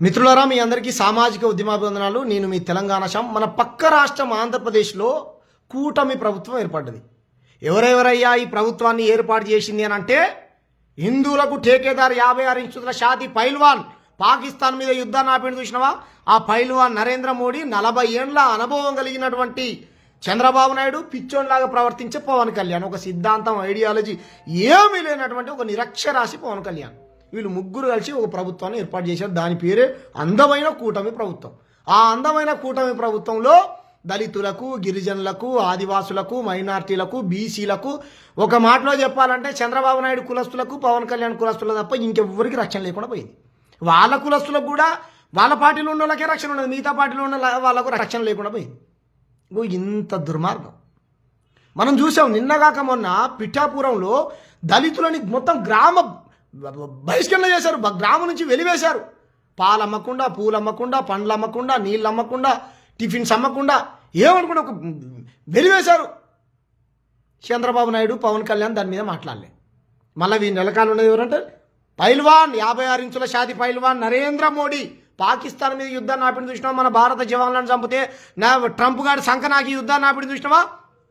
మిత్రులారా మీ అందరికీ సామాజిక ఉద్యమాభివందనాలు నేను మీ తెలంగాణ శాం మన పక్క రాష్ట్రం ఆంధ్రప్రదేశ్లో కూటమి ప్రభుత్వం ఏర్పడ్డది. ఎవరెవరయ్యా ఈ ప్రభుత్వాన్ని ఏర్పాటు చేసింది అని అంటే హిందువులకు ఠేకేదార్ యాభై ఆరు ఇంచుల షాది పైల్వాన్. పాకిస్తాన్ మీద యుద్ధాన్ని ఆపిన చూసినవా? ఆ పైల్వాన్ నరేంద్ర మోడీ నలభై ఏండ్ల అనుభవం కలిగినటువంటి చంద్రబాబు నాయుడు పిచ్చోన్లాగా ప్రవర్తించే పవన్ కళ్యాణ్. ఒక సిద్ధాంతం ఐడియాలజీ ఏమీ లేనటువంటి ఒక నిరక్షరాశి పవన్ కళ్యాణ్. వీళ్ళు ముగ్గురు కలిసి ఒక ప్రభుత్వాన్ని ఏర్పాటు చేశారు. దాని పేరే అందమైన కూటమి ప్రభుత్వం. ఆ అందమైన కూటమి ప్రభుత్వంలో దళితులకు గిరిజనులకు ఆదివాసులకు మైనార్టీలకు బీసీలకు ఒక మాటలో చెప్పాలంటే చంద్రబాబు నాయుడు కులస్తులకు పవన్ కళ్యాణ్ కులస్తులు తప్ప ఇంకెవ్వరికి రక్షణ లేకుండా పోయింది. వాళ్ళ కులస్తులకు కూడా వాళ్ళ పార్టీలో ఉన్న వాళ్ళకే రక్షణ ఉండదు మిగతా పార్టీలో ఉన్న వాళ్ళకు రక్షణ లేకుండా పోయింది. ఇంత దుర్మార్గం. మనం చూసాం నిన్నగాక మొన్న పిఠాపురంలో దళితులని మొత్తం గ్రామ బహిష్కరణ చేశారు గ్రామం నుంచి వెలివేశారు. పాలు అమ్మకుండా పూలు అమ్మకుండా పండ్లు అమ్మకుండా నీళ్ళు అమ్మకుండా టిఫిన్స్ అమ్మకుండా ఏమనుకుండా ఒక వెలివేశారు. చంద్రబాబు నాయుడు పవన్ కళ్యాణ్ దాని మీద మాట్లాడలే. మళ్ళీ వీరి నెలకాలు ఉన్నది ఎవరంటే పైల్వాన్ యాభై ఆరు ఇంచుల షాది పైల్వాన్ నరేంద్ర మోడీ. పాకిస్తాన్ మీద యుద్ధాన్ని ఆపిన చూసినావా? మన భారత జవాన్లను చంపితే నా ట్రంప్ గారి సంకనాకి యుద్ధాన్ని ఆపిన చూసినావా?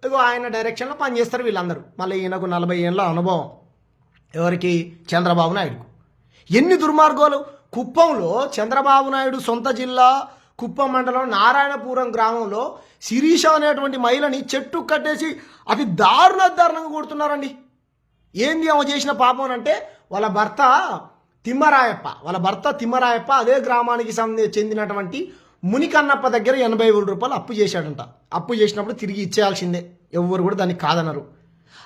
ఇగో ఆయన డైరెక్షన్లో పనిచేస్తారు వీళ్ళందరూ. మళ్ళీ ఈయనకు నలభై ఏళ్ళ అనుభవం. ఎవరికి? చంద్రబాబు నాయుడుకు. ఎన్ని దుర్మార్గాలు? కుప్పంలో చంద్రబాబు నాయుడు సొంత జిల్లా కుప్పం మండలం నారాయణపురం గ్రామంలో శిరీష అనేటువంటి మహిళని చెట్టు కట్టేసి అతి దారుణ దారుణంగా కొడుతున్నారండి. ఏంది ఆమె చేసిన పాపం అంటే వాళ్ళ భర్త తిమ్మరాయప్ప వాళ్ళ భర్త తిమ్మరాయప్ప అదే గ్రామానికి సంబంధి చెందినటువంటి మునికన్నప్ప దగ్గర ఎనభై వేల రూపాయలు అప్పు చేశాడంట. అప్పు చేసినప్పుడు తిరిగి ఇచ్చేయాల్సిందే. ఎవ్వరు కూడా దాన్ని కాదనరు.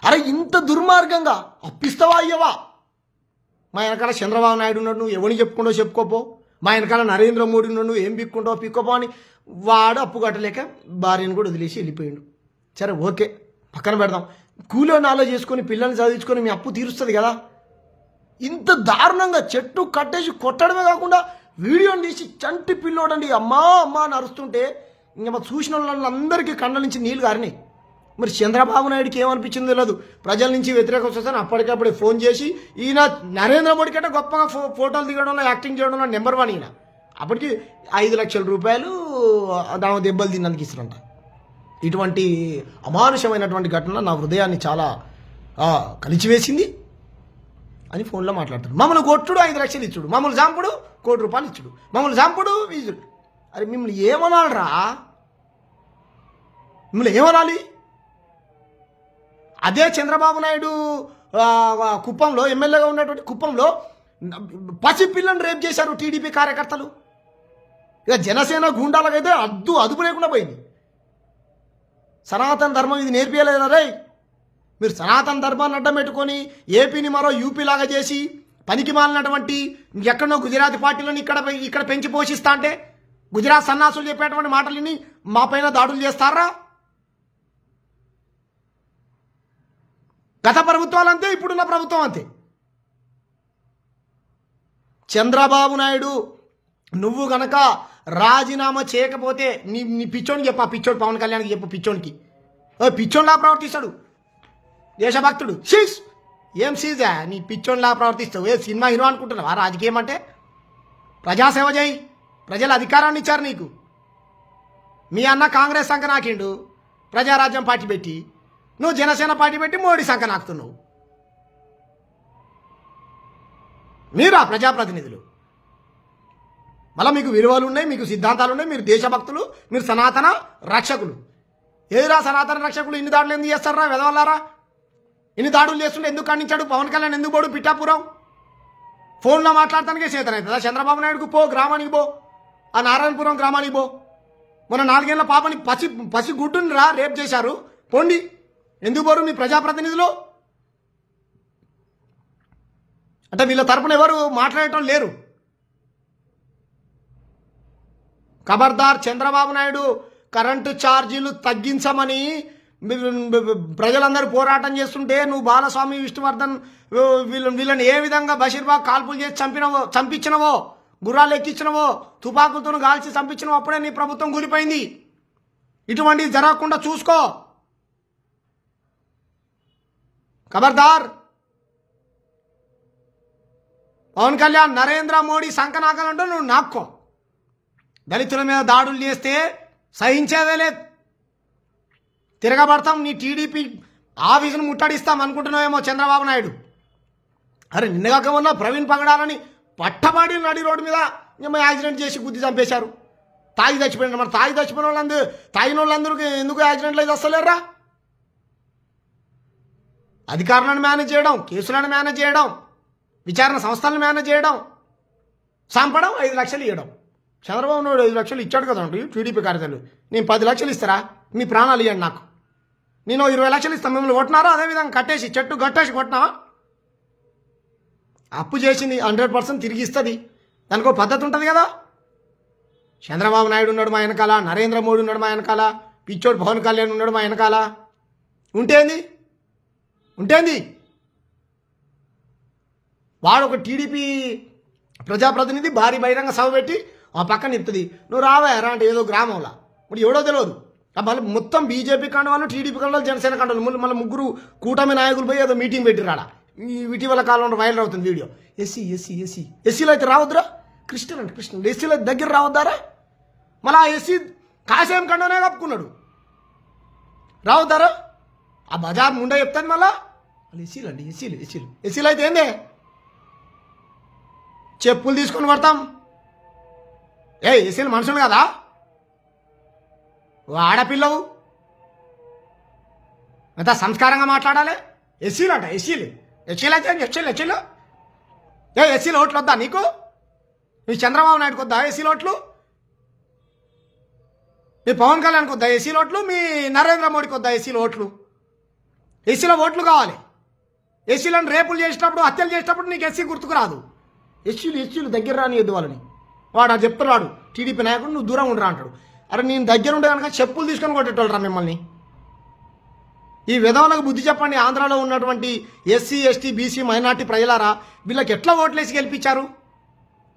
అరే ఇంత దుర్మార్గంగా అప్పిస్తావా అయ్యవా? మా వెనకాల చంద్రబాబు నాయుడు ఉన్నాడు నువ్వు ఎవరిని చెప్పుకుంటో చెప్పుకోపో. మా వెనకాల నరేంద్ర మోడీ ఉన్నాడు నువ్వు ఏం పిక్కుంటావు పిక్కోపో అని వాడు అప్పు కట్టలేక భార్యను కూడా వదిలేసి వెళ్ళిపోయాడు. సరే ఓకే పక్కన పెడదాం. కూలో నాలో చేసుకొని పిల్లల్ని చదివించుకొని మీ అప్పు తీరుస్తుంది కదా. ఇంత దారుణంగా చెట్టు కట్టేసి కొట్టడమే కాకుండా వీడియోని తీసి చంటి పిల్లోడండి అమ్మా అమ్మా అని అరుస్తుంటే ఇంకా చూసిన వాళ్ళందరికీ కళ్ళ నుంచి నీళ్ళు గారినాయి. మరి చంద్రబాబు నాయుడుకి ఏమనిపించింది లేదు ప్రజల నుంచి వ్యతిరేకం వస్తే అప్పటికప్పుడే ఫోన్ చేసి ఈయన నరేంద్ర మోడీ కంటే గొప్పగా ఫో ఫోటోలు దిగడంలో యాక్టింగ్ చేయడంలో నెంబర్ వన్ ఈయన. అప్పటికి ఐదు లక్షల రూపాయలు దాని దెబ్బలు తిన్నందుకు ఇస్తున్నంట ఇటువంటి అమానుషమైనటువంటి ఘటన నా హృదయాన్ని చాలా కలిచివేసింది అని ఫోన్లో మాట్లాడతారు మమ్మల్ని కొట్టుడు ఐదు లక్షలు ఇచ్చుడు. మమ్మల్ని చంపుడు కోటి రూపాయలు ఇచ్చుడు. మమ్మల్ని చంపుడు ఇచ్చుడు అరే మిమ్మల్ని ఏమనాలరా? మిమ్మల్ని ఏమనాలి? అదే చంద్రబాబు నాయుడు కుప్పంలో ఎమ్మెల్యేగా ఉన్నటువంటి కుప్పంలో పసి పిల్లని రేప్ చేశారు టీడీపీ కార్యకర్తలు. ఇక జనసేన గుండాలకైతే అద్దు అదుపు లేకుండా పోయింది. సనాతన ధర్మం ఇది నేర్పియలేదా రే? మీరు సనాతన ధర్మాన్ని అడ్డం పెట్టుకొని ఏపీని మరో యూపీ లాగా చేసి పనికి మాలినటువంటి ఎక్కడో గుజరాత్ పార్టీలను ఇక్కడ ఇక్కడ పెంచి పోషిస్తా అంటే గుజరాత్ సన్నాసులు చెప్పేటువంటి మాటలని మా పైన దాడులు చేస్తారా? గత ప్రభుత్వాలు అంతే ఇప్పుడున్న ప్రభుత్వం అంతే. చంద్రబాబు నాయుడు నువ్వు గనక రాజీనామా చేయకపోతే నీ నీ పిచ్చోనికి చెప్పు ఆ పిచ్చోడు పవన్ కళ్యాణ్కి చెప్పు పిచ్చోనికి. ఓ పిచ్చోన్లా ప్రవర్తిస్తాడు. దేశభక్తుడు. షీస్ ఏం సీజా నీ పిచ్చోన్లా ప్రవర్తిస్తావు. ఏ సినిమా హీరో అనుకుంటున్నావా? రాజకీయం అంటే? ప్రజాసేవ చేయి. ప్రజలు అధికారాన్ని ఇచ్చారు నీకు. మీ అన్న కాంగ్రెస్ సంఘ నాకిండు. ప్రజారాజ్యం పార్టీ పెట్టి. నువ్వు జనసేన పార్టీ పెట్టి మోడీ సంఖ నాకుతున్నావు. మీరా ప్రజాప్రతినిధులు. మళ్ళీ మీకు విలువలు ఉన్నాయి మీకు సిద్ధాంతాలు ఉన్నాయి మీరు దేశభక్తులు మీరు సనాతన రక్షకులు. ఏదిరా సనాతన రక్షకులు ఇన్ని దాడులు ఎందుకు చేస్తారా వెదవల్లారా? ఇన్ని దాడులు చేస్తుంటే ఎందుకు ఖండించాడు? పవన్ కళ్యాణ్ ఎందుకు పోడు పిఠాపురం? ఫోన్లో మాట్లాడటానికే చేతనవుతుందా చంద్రబాబు నాయుడుకు పో గ్రామానికి పో. ఆ నారాయణపురం గ్రామానికి పో. మొన్న నాలుగేళ్ళ పాపని పసి పసి గుడ్డుని రా రేప్ చేశారు. పోండి. ఎందుకు పోరు మీ ప్రజాప్రతినిధులు? అంటే వీళ్ళ తరపున ఎవరు మాట్లాడటం లేరు. ఖబర్దార్ చంద్రబాబు నాయుడు కరెంటు ఛార్జీలు తగ్గించమని ప్రజలందరూ పోరాటం చేస్తుంటే నువ్వు బాలస్వామి విష్ణువర్ధన్ వీళ్ళని వీళ్ళని ఏ విధంగా బషీర్బాగ్ కాల్పులు చేసి చంపినవో చంపించినవో గుర్రాలు ఎక్కించినవో తుపాకులతో కాల్చి చంపించినవో అప్పుడే నీ ప్రభుత్వం కూలిపోయింది. ఇటువంటివి జరగకుండా చూసుకో. ఖబర్దార్ పవన్ కళ్యాణ్ నరేంద్ర మోడీ సంకనాకలంటూ నువ్వు నాక్కో దళితుల మీద దాడులు చేస్తే సహించేదే లేదు తిరగబడతాం నీ టీడీపీ ఆఫీసును ముట్టడిస్తాం అనుకుంటున్నావేమో చంద్రబాబు నాయుడు అరే నిన్నగాక ప్రవీణ్ పగడాలని పట్టబడి నడి రోడ్డు మీద ఏమో యాక్సిడెంట్ చేసి గుద్ది చంపేశారు। తాగి చచ్చిపోయిన మరి తాగి చచ్చిపోయిన వాళ్ళందరూ తాగిన వాళ్ళందరికీ ఎందుకు యాక్సిడెంట్లు అయితే వస్తలేరా అధికారులను మేనేజ్ చేయడం కేసులను మేనేజ్ చేయడం విచారణ సంస్థలను మేనేజ్ చేయడం సంపడం ఐదు లక్షలు ఇవ్వడం చంద్రబాబు నాయుడు ఐదు లక్షలు ఇచ్చాడు కదండి టీడీపీ కార్యదర్శులు. నేను పది లక్షలు ఇస్తారా? మీ ప్రాణాలు ఇవ్వండి నాకు. నేను ఇరవై లక్షలు ఇస్తాను మిమ్మల్ని కొట్టినారా? అదేవిధంగా కట్టేసి చెట్టు కట్టేసి కొట్టినావా? అప్పు చేసింది హండ్రెడ్ పర్సెంట్ తిరిగి ఇస్తుంది. దానికి ఒక పద్ధతి ఉంటుంది కదా. చంద్రబాబు నాయుడు ఉన్నాడు మా వెనకాల నరేంద్ర మోడీ ఉన్నాడు మా వెనకాల పిచ్చోడు పవన్ కళ్యాణ్ ఉన్నాడు మా వెనకాల. ఉంటేంది ఉంటేంది? వాడు ఒక టీడీపీ ప్రజాప్రతినిధి భారీ బహిరంగ సభ పెట్టి ఆ పక్కన ఇస్తుంది నువ్వు రావా అంటే ఏదో గ్రామంలో. ఇప్పుడు ఎవడో తెలియదు మళ్ళీ మొత్తం బీజేపీ కండవాళ్ళు టీడీపీ కండవాళ్ళు జనసేన కండవాళ్ళు మళ్ళీ మళ్ళీ ముగ్గురు కూటమి నాయకులు పోయి ఏదో మీటింగ్ పెట్టిరాడా? ఈ ఇటీవల కాలంలో వైరల్ అవుతుంది వీడియో. SC SC SC. ఎస్సీలో అయితే రావద్దురా? క్రిస్టియన్ అంటే క్రిస్టియన్ ఎస్సీలో దగ్గర రావద్దారా? మళ్ళీ ఆ ఎస్సీ కాసేం కండనే కప్పుకున్నాడు. రావద్దారా? ఆ బజార్ ముండా చెప్తాను మళ్ళా? వాళ్ళు ఎసీలు అండి ఎసీలు ఎసీలు ఎసీలు అయితే ఏందే? చెప్పులు తీసుకొని పడతాం. ఏ ఎసీలు మనుషులు కదా? ఓ ఆడపిల్లవు. అంత సంస్కారంగా మాట్లాడాలి? ఎస్సీలు అంట ఎస్సీలు ఎస్సీలు అయితే ఎస్సీలు ఎస్సీలు ఏ ఎస్సీలు ఓట్లు వద్దా నీకు? మీ చంద్రబాబు నాయుడుకి వద్దా ఎస్సీలు ఓట్లు? మీ పవన్ కళ్యాణ్కి వద్దా ఎస్సీలు ఓట్లు? మీ నరేంద్ర మోడీకి వద్దా ఎస్సీలు ఓట్లు? ఎస్సీలో ఓట్లు కావాలి. ఎస్సీలను రేపులు చేసినప్పుడు హత్యలు చేసినప్పుడు నీకు ఎస్సీ గుర్తుకురాదు ఎస్సీలు ఎస్సీలు దగ్గర రానియద్దు వాళ్ళని. వాడు అది చెప్తున్నాడు టీడీపీ నాయకుడు నువ్వు దూరం ఉండరా అంటాడు. అరే నేను దగ్గర ఉండే కనుక చెప్పులు తీసుకొని కొట్టేటోళ్ళరా మిమ్మల్ని? ఈ విధవులకు బుద్ధి చెప్పండి ఆంధ్రాలో ఉన్నటువంటి ఎస్సీ ఎస్టీ బీసీ మైనార్టీ ప్రజలారా వీళ్ళకి ఎట్లా ఓట్లేసి గెలిపించారు?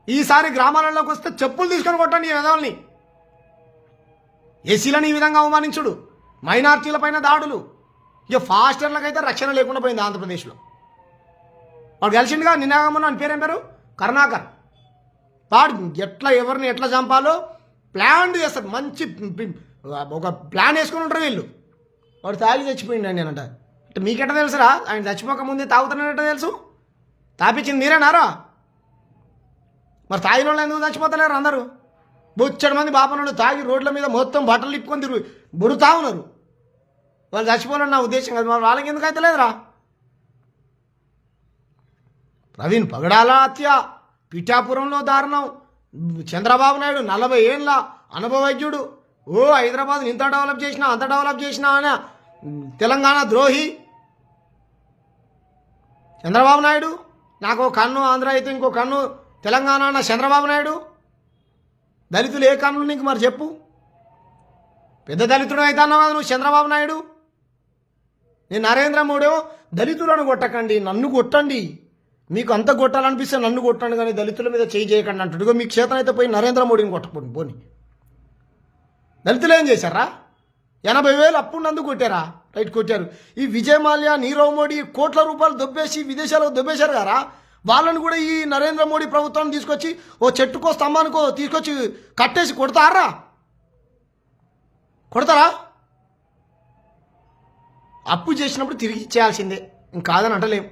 ఈసారి గ్రామాలలోకి వస్తే చెప్పులు తీసుకొని కొట్టండి ఈ విధవుల్ని. ఎస్సీలను ఈ విధంగా అవమానించుడు. మైనార్టీల పైన దాడులు. ఇక ఫాస్టర్లకు అయితే రక్షణ లేకుండా పోయింది ఆంధ్రప్రదేశ్లో. వాడు కలిసిండుగా నిన్నగమన్న అని పేరేం పేరు? కరుణాకర్. వాడు ఎట్లా ఎవరిని ఎట్లా చంపాలో ప్లాన్ చేస్తారు మంచి ఒక ప్లాన్ వేసుకుని ఉంటారు వీళ్ళు. వాడు తాగి చచ్చిపోయిండు అని నేనంట అంటే మీకెట్ట తెలుసురా? ఆయన చచ్చిపోక ముందే తాగుతున్నానట్ట తెలుసు? తాపించింది మీరేనారా మరి తాగిన వాళ్ళు ఎందుకు చచ్చిపోతలేరు అందరూ? బొచ్చడి మంది బాపనులు తాగి రోడ్ల మీద మొత్తం బట్టలు ఇప్పుకొని తిరుగు బురుతా ఉన్నారు. వాళ్ళు చచ్చిపోవాలని నా ఉద్దేశం కాదు. మరి వాళ్ళకి ఎందుకు అయితే లేదురా ప్రవీణ్ పగడాల హత్య పిఠాపురంలో దారుణం చంద్రబాబు నాయుడు నలభై ఏళ్ళ అనుభవజ్ఞుడు. ఓ హైదరాబాద్ ఇంత డెవలప్ చేసినా అంత డెవలప్ చేసినా అని తెలంగాణ ద్రోహి. చంద్రబాబు నాయుడు నాకు కన్ను ఆంధ్ర అయితే ఇంకో కన్ను తెలంగాణ అన్న చంద్రబాబు నాయుడు. దళితులు ఏ కన్నులు నీకు మరి చెప్పు? పెద్ద దళితుడు అయితే అన్నావు నువ్వు చంద్రబాబు నాయుడు. నేను నరేంద్ర మోడీ దళితులను కొట్టకండి నన్ను కొట్టండి. మీకు అంత కొట్టాలనిపిస్తే నన్ను కొట్టండి కానీ దళితుల మీద చేయి చేయకండి అంటాడు. మీ మీకు చేతనైతే పోయి నరేంద్ర మోడీని కొట్టకండి పోని. దళితులు ఏం చేశారా? ఎనభై వేలు అప్పున్నందుకు కొట్టారా? రైట్ కొట్టారు. ఈ విజయ్ మాల్యా నీరవ్ మోడీ కోట్ల రూపాయలు దొబ్బేసి విదేశాలకు దొబ్బేశారు కదా వాళ్ళని కూడా ఈ నరేంద్ర మోడీ ప్రభుత్వం తీసుకొచ్చి ఓ చెట్టుకో స్తంభానికో తీసుకొచ్చి కట్టేసి కొడతారా? కొడతారా? అప్పు చేసినప్పుడు తిరిగి ఇచ్చేయాల్సిందే. ఇంకాదని అంటలేం.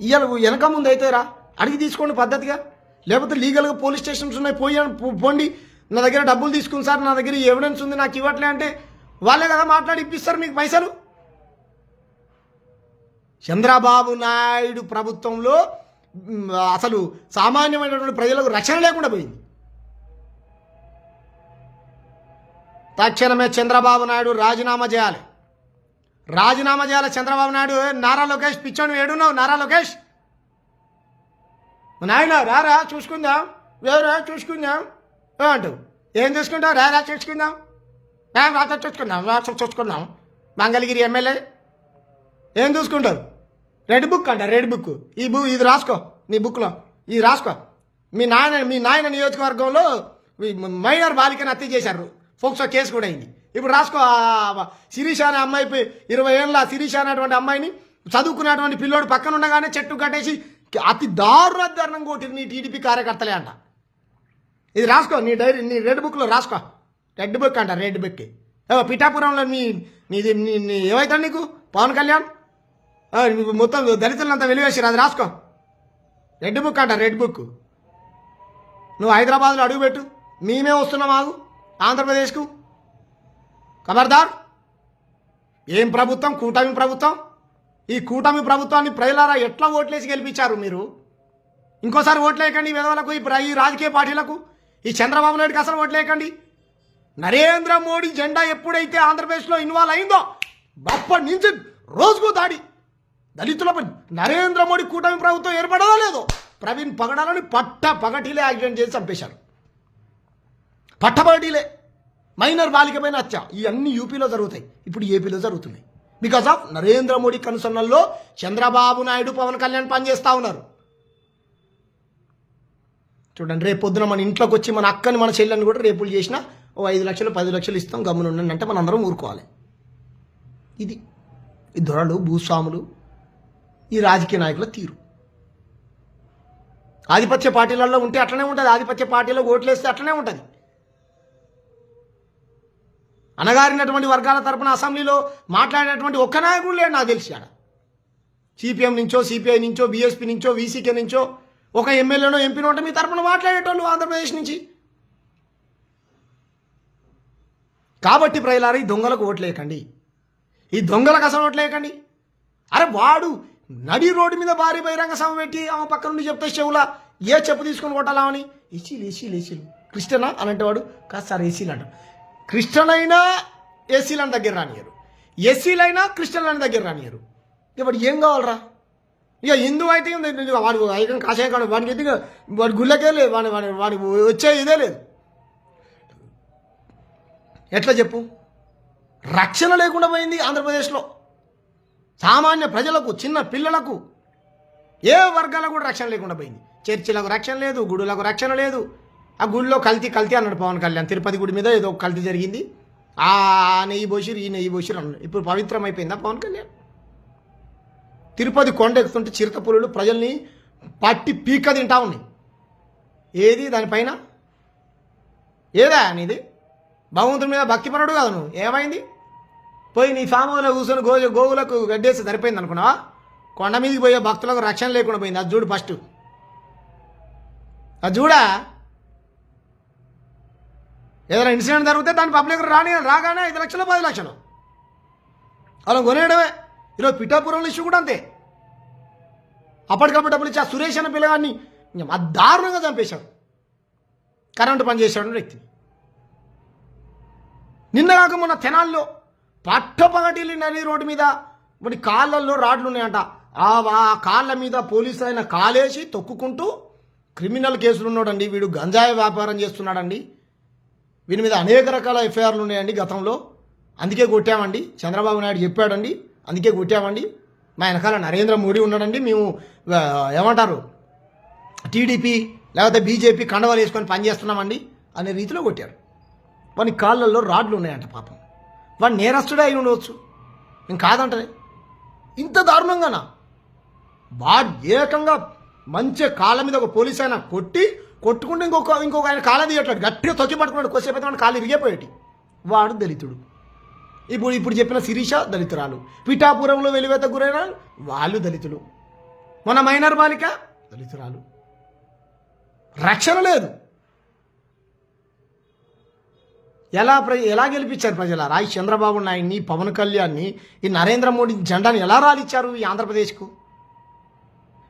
ఇవాళ వెనక ముందు అయితేరా అడిగి తీసుకోండి పద్ధతిగా. లేకపోతే లీగల్గా పోలీస్ స్టేషన్స్ ఉన్నాయి. పోయి పోండి. నా దగ్గర డబ్బులు తీసుకుని సార్ నా దగ్గర ఎవిడెన్స్ ఉంది నాకు ఇవ్వట్లే అంటే వాళ్ళే కదా మాట్లాడి ఇప్పిస్తారు మీకు పైసలు. చంద్రబాబు నాయుడు ప్రభుత్వంలో అసలు సామాన్యమైనటువంటి ప్రజలకు రక్షణ లేకుండా పోయింది. తక్షణమే చంద్రబాబు నాయుడు రాజీనామా చేయాలి. రాజీనామా చేయాలి చంద్రబాబు నాయుడు? నారా లోకేష్ పిచ్చోని ఏడున్నావు? నారా లోకేష్? నాయన రారా చూసుకుందాం. వేరే చూసుకుందాం. అంటూ. అంటావు ఏం చూసుకుంటావు? రారా చూసుకుందాం. రా రాత చూసుకుందాం. రా చూసుకుందాం. మంగళగిరి ఎమ్మెల్యే. ఏం చూసుకుంటావు? రెడ్ బుక్ అంట రెడ్ బుక్. ఈ బుక్ ఇది రాసుకో నీ బుక్లో. ఇది రాసుకో. మీ నాయన మీ నాయన నియోజకవర్గంలో మైనర్ బాలికను హత్య చేశారు. ఫోక్సో కేసు కూడా అయింది. ఇప్పుడు రాసుకో శిరీష అనే అమ్మాయి ఇరవై ఏళ్ళ శిరీష అనేటువంటి అమ్మాయిని చదువుకున్నటువంటి పిల్లోడు పక్కన ఉండగానే చెట్టు కట్టేసి అతి దారుణ దారుణం కొట్టింది నీ టీడీపీ కార్యకర్తలే అంట. ఇది రాసుకో నీ డైరీ నీ రెడ్ బుక్లో రాసుకో. రెడ్ బుక్ అంట రెడ్ బుక్ పిఠాపురంలో నీ నీది నీ ఏమవుతాడు నీకు? పవన్ కళ్యాణ్? మొత్తం దళితులంతా వెలివేసారు అది రాసుకో. రెడ్ బుక్ అంట రెడ్ బుక్ నువ్వు హైదరాబాద్లో అడుగుపెట్టు. మేమే వస్తున్నాం ఆగు. ఆంధ్రప్రదేశ్కు. ఖబర్దార్ ఏం ప్రభుత్వం? కూటమి ప్రభుత్వం? ఈ కూటమి ప్రభుత్వాన్ని ప్రజలారా ఎట్లా ఓట్లేసి గెలిపించారు మీరు? ఇంకోసారి ఓట్లేయకండి విధవలకు ఈ రాజకీయ పార్టీలకు. ఈ చంద్రబాబు నాయుడుకి అసలు ఓట్లేయకండి నరేంద్ర మోడీ జెండా ఎప్పుడైతే ఆంధ్రప్రదేశ్లో ఇన్వాల్వ్ అయిందో అప్పటి నుంచి రోజుకు దాడి. దళితులపై నరేంద్ర మోడీ కూటమి ప్రభుత్వం ఏర్పడదో లేదో ప్రవీణ్ పగడాలని పట్ట పగటిలే యాక్సిడెంట్ చేసి చంపేశారు. పట్టపగటిలే మైనర్ బాలికపైన హత్య. ఇవన్నీ యూపీలో జరుగుతాయి. ఇప్పుడు ఏపీలో జరుగుతున్నాయి. బికాస్ ఆఫ్ నరేంద్ర మోడీ కనుసన్నల్లో చంద్రబాబు నాయుడు పవన్ కళ్యాణ్ పనిచేస్తూ ఉన్నారు. చూడండి రేపు పొద్దున మన ఇంట్లోకి వచ్చి మన అక్కని మన చెల్లెని కూడా రేపులు చేసిన ఓ ఐదు లక్షలు పది లక్షలు ఇస్తాం గమ్మున ఉండండి అంటే మన అందరం ఊరుకోవాలి. ఇది. ఈ దొరలు భూస్వాములు ఈ రాజకీయ నాయకుల తీరు. ఆధిపత్య పార్టీలలో ఉంటే అట్లనే ఉంటుంది. ఆధిపత్య పార్టీలో ఓట్లేస్తే అట్లనే ఉంటుంది. అనగారినటువంటి వర్గాల తరపున అసెంబ్లీలో మాట్లాడినటువంటి ఒక్క నాయకుడు లేడు నాకు తెలిసి ఆడ. సిపిఎం నుంచో సిపిఐ నుంచో బీఎస్పీ నుంచో వీసీకే నుంచో ఒక ఎమ్మెల్యేనో ఎంపీనో ఉంటే మీ తరపున మాట్లాడేటోళ్ళు ఆంధ్రప్రదేశ్ నుంచి. కాబట్టి ప్రజలారా ఈ దొంగలకు ఓట్లేయకండి ఈ దొంగలకు అసలు ఓట్లేయకండి అరే వాడు నడి రోడ్డు మీద భారీ బహిరంగ సభ పెట్టి ఆమె పక్క నుండి చెప్తే చెవుల ఏ చెప్పు తీసుకొని కొట్టాలా అని. ఏసీలు ఏసీలు ఏసీలు. క్రిస్టియనా అని అంటే వాడు సార్ ఏసీలు అంట క్రిస్టియన్ అయినా ఏసీలను దగ్గర రానియరు ఎస్సీలైనా క్రిస్టియన్లను దగ్గర రానియరు ఇక ఏం కావాలరా? ఇక హిందూ అయితే వాడు ఐకం కాషాయం కాడు. వాడికి అయితే వాడి గుళ్ళకే లేదు. వాడి వాడి వాడి వచ్చే ఇదే లేదు. ఎట్లా చెప్పు? రక్షణ లేకుండా పోయింది ఆంధ్రప్రదేశ్లో. సామాన్య ప్రజలకు చిన్న పిల్లలకు ఏ వర్గాలకు కూడా రక్షణ లేకుండా పోయింది. చర్చిలకు రక్షణ లేదు గుడులకు రక్షణ లేదు. ఆ గుడిలో కల్తీ కల్తీ అన్నాడు పవన్ కళ్యాణ్. తిరుపతి గుడి మీద ఏదో కల్తీ జరిగింది. ఆ నెయ్యి పోసిరు ఈ నెయ్యి పోసిరు అన్నాడు. ఇప్పుడు పవిత్రం పవన్ కళ్యాణ్? తిరుపతి కొండ ఎక్కుతుంటే చిరుత పులులు ప్రజల్ని పట్టి పీక తింటా ఉన్నాయి. ఏది? దానిపైన? ఏదా నీది? భగవంతుడి మీద భక్తిపరుడు కాదు నువ్వు. ఏమైంది? పోయి నీ ఫామ్ కూర్చొని గో గోవులకు గడ్డేసి సరిపోయింది అనుకున్నావా? కొండ మీదకి పోయే భక్తులకు రక్షణ లేకుండా పోయింది. అది చూడు ఫస్ట్. అది చూడా? ఏదైనా ఇన్సిడెంట్ జరిగితే దాని పబ్లిక్ రాని రాగానే ఐదు లక్షలు పది లక్షలు. అలా కొనేయడమే. ఈరోజు పిఠాపురంలో ఇష్యూ కూడా అంతే. అప్పటికప్పుడు డబ్బులు ఇచ్చి ఆ సురేష్ అన్న పిల్లగాడిని దారుణంగా చంపేశాడు. కరెంటు పని చేశాడు వ్యక్తి. నిన్న కాక మొన్న తెనాల్లో పట్టపగటిల్లి నది రోడ్డు మీద ఇప్పుడు కాళ్ళల్లో రాడ్లు ఉన్నాయంట. ఆ ఆ కాళ్ళ మీద పోలీసు ఆయన కాలేసి తొక్కుకుంటూ క్రిమినల్ కేసులు ఉన్నాడండి. వీడు గంజాయి వ్యాపారం చేస్తున్నాడండి. వీని మీద అనేక రకాల ఎఫ్ఐఆర్లు ఉన్నాయండి గతంలో. అందుకే కొట్టామండి. చంద్రబాబు నాయుడు చెప్పాడండి. అందుకే కొట్టామండి. మా వెనకాల నరేంద్ర మోడీ ఉన్నాడండి. మేము ఏమంటారు? టీడీపీ లేకపోతే బీజేపీ కండవాలు వేసుకొని పనిచేస్తున్నామండి అనే రీతిలో కొట్టారు. వాని కాళ్ళల్లో రాడ్లు ఉన్నాయంట పాపం. వాడు నేరస్తుడే అయి ఉండవచ్చు. నేను కాదంటనే. ఇంత దారుణంగానా? వాడు ఏకంగా మంచి కాళ్ళ మీద ఒక పోలీస్ అయినా కొట్టి కొట్టుకుంటే ఇంకొక ఇంకొక ఆయన కాలం తీయట్లేదు గట్టిగా తొక్కి పట్టుకున్నాడు కొద్దిసేపు అయితే కాలు ఇరిగిపోయేటి వాడు దళితుడు. ఇప్పుడు ఇప్పుడు చెప్పిన శిరీష దళితురాలు. పిఠాపురంలో వెలివేత గురైన వాళ్ళు దళితులు. మన మైనర్ బాలిక దళితురాలు. రక్షణ లేదు. ఎలా ప్ర ఎలా గెలిపించారు ప్రజలారా? ఈ చంద్రబాబు నాయుడిని పవన్ కళ్యాణ్ని ఈ నరేంద్ర మోడీ జెండాని ఎలా రాలిచ్చారు ఈ ఆంధ్రప్రదేశ్కు?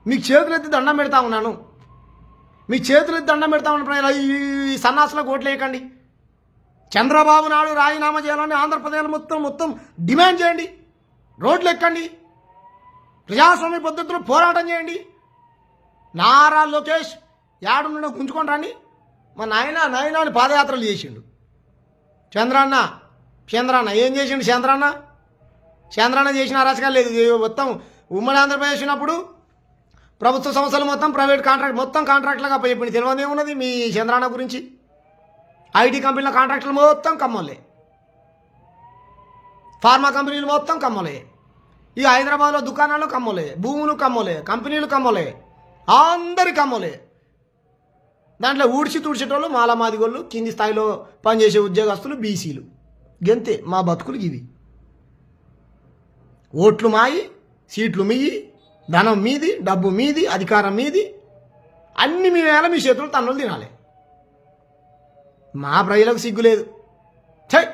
మీకు చేతులెత్తి దండం పెడతా ఉన్నాను. మీ చేతులు దండం పెడతామని ప్రజలు. ఈ సన్నాసులకు ఓట్లేయకండి చంద్రబాబు నాయుడు రాజీనామా చేయాలని ఆంధ్రప్రదేశ్ మొత్తం మొత్తం డిమాండ్ చేయండి. రోడ్లు ఎక్కండి. ప్రజాస్వామ్య పద్ధతిలో పోరాటం చేయండి. నారా లోకేష్ యాడున్న గుంజుకొని రండి. మా నాయన నాయన అని పాదయాత్రలు చేసిండు. చంద్రన్న చంద్రన్న ఏం చేసిండు చంద్రన్న? చంద్రన్న చేసిన అరాచకాలు లేదు. మొత్తం ఉమ్మడి ఆంధ్రప్రదేశ్ ఉన్నప్పుడు ప్రభుత్వ సంస్థలు మొత్తం ప్రైవేట్ కాంట్రాక్ట్ మొత్తం కాంట్రాక్ట్లుగా చెప్పింది తెలియదు ఏమున్నది? మీ చంద్రన్న గురించి. ఐటీ కంపెనీల కాంట్రాక్టులు మొత్తం కమ్మలే ఫార్మా కంపెనీలు మొత్తం కమ్మలే ఇక హైదరాబాద్లో దుకాణాలు కమ్మలే భూములు కమ్మలే కంపెనీలు కమ్మలే అందరికి కమ్మలే దాంట్లో ఊడ్చి తుడిచేటోళ్ళు మాలమాదిగోళ్ళు కింది స్థాయిలో పనిచేసే ఉద్యోగస్తులు బీసీలు. గంతే మా బతుకులు ఇవి. ఓట్లు మాయి సీట్లు మీయి ధనం మీది డబ్బు మీది అధికారం మీది అన్ని మీ వేళ మీ చేతులు తన్నులు తినాలి. మా ప్రజలకు సిగ్గులేదు ఛై!